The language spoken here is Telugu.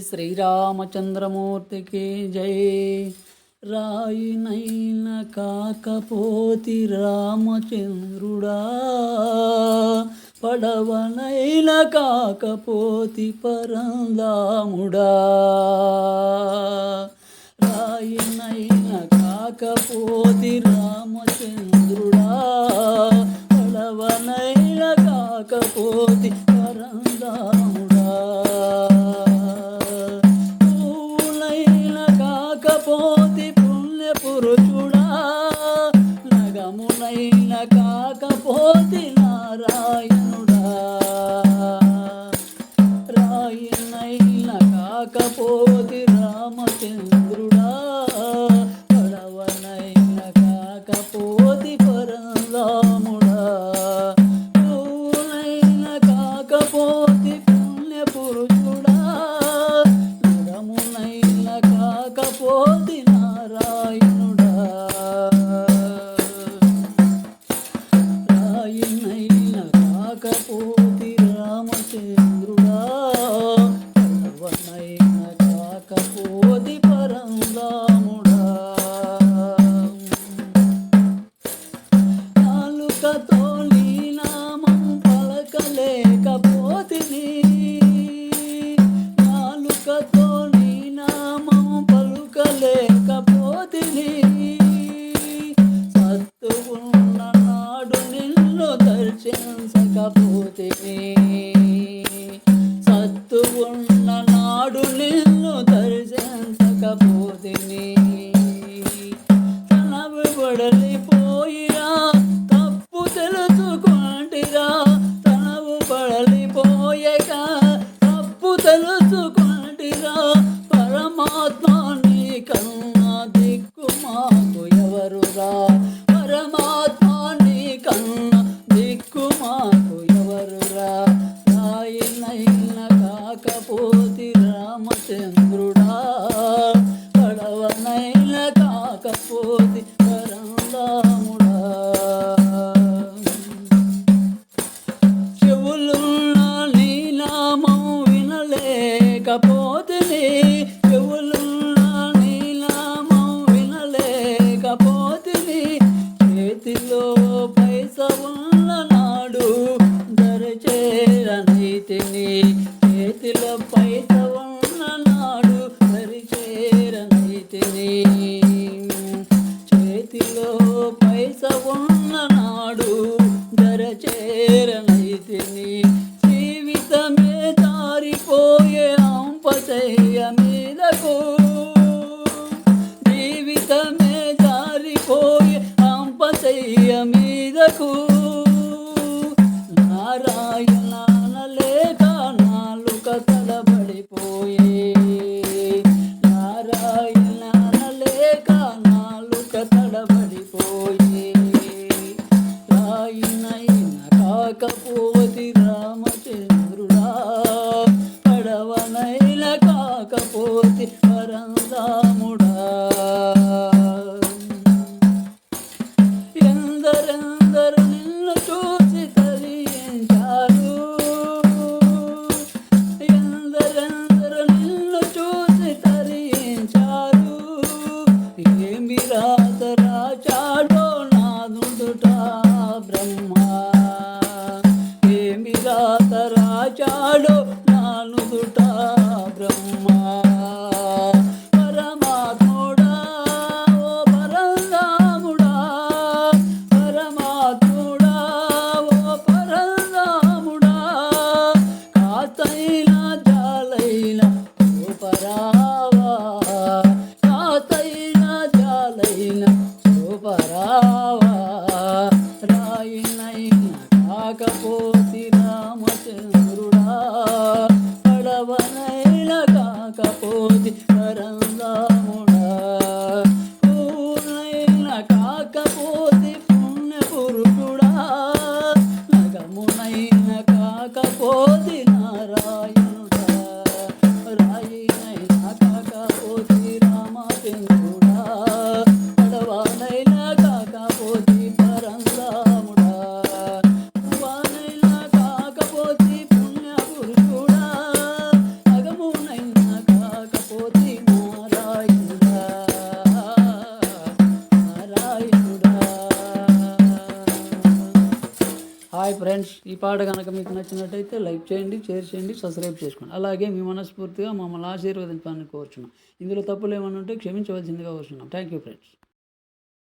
శ్రీరామచంద్రమూర్తికి జై. రాయినైన కాకపోతి రామచంద్రుడా. పడవనైన కాకపోతి పరందాముడా రాయినైన కాకపోతి రామచంద్రుడా. పడవనైన కాకపోతి పరందాముడా కాకపోతి పరరాముడా పూలైన కాకపోతి పుణ్య పురుషుడా నగమునైన కాకపోతి నారాయణుడా. రాయినైన కాకపోతి పోతే సత్తు ఉన్న నాడు నిన్ను దర్శించకపోతిని తనవి పడలిపో వినలేకపోతిని చెవులున్న నీ నామం వినలేకపోతిని. చేతిలో పైస ఉన్న నాడు దరిచేరనైతిని చేతిలో పైస ఉన్న నాడు దరిచేరనైతిని చేతిలో పైస ఉన్న నాడు దరచేరనైతిని అంపచయ్య మీదకు జీవితమే జారిపోయే అంపచయ్య మీదకు. నారాయణ లేక నాలుక తడబడిపోయే నారాయణ లేక నాలుక తడబడిపోయే కాకపోతే పరందాముడా. ఎందరెందరు నిన్ను చూసి కలిగించారు. ఎందరెందరు నిన్ను చూసి కలిగించారు. ఏమి రాత రాచాడో నాదుడు పరావా రాయినైన కాకపోతి రామచంద్రుడా పడవనైన కాకపోతి పరందాముడా పూర్ణైన కాకపోతి పుణ్య పురుషుడా నగమునైన కాకపోతి నారాయణుడా ఫ్రెండ్స్ ఈ పాట కనుక మీకు నచ్చినట్టయితే లైక్ చేయండి షేర్ చేయండి సబ్స్క్రైబ్ చేసుకోండి. అలాగే మీ మనస్ఫూర్తిగా మమ్మల్ని ఆశీర్వదించాలని కోరుచున్నాం. ఇందులో తప్పులు ఏమైనా ఉంటే క్షమించవలసిందిగా కోరుచున్నాం. Thank you friends